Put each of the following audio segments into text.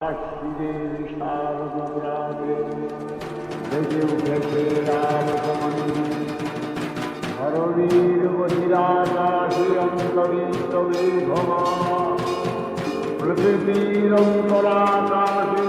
কাশ্মীরের শারদগ্রামে বেজে উঠেছে রামসমন্দির ধরণীর বহিরাকাশে অন্তরিত মেঘমা পৃথিবীর অন্তরাকাশে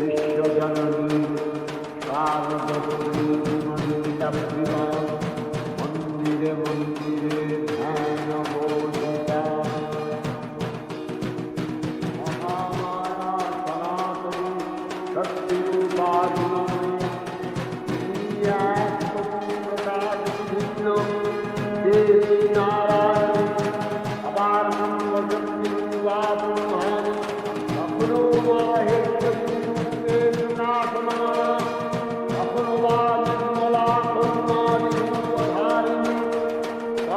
বিশ্বজননী সার্বজনীন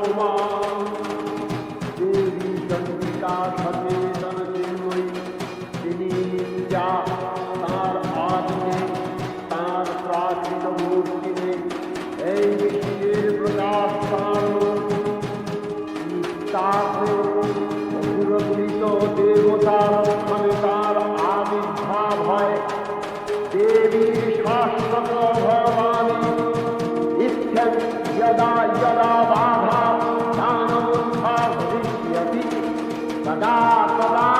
उमा देवी चंडिका सचेतन चिन्मयी তিনি যা তাঁর হাত নেই তাঁর প্রাচীন মূর্তি Lá, lá.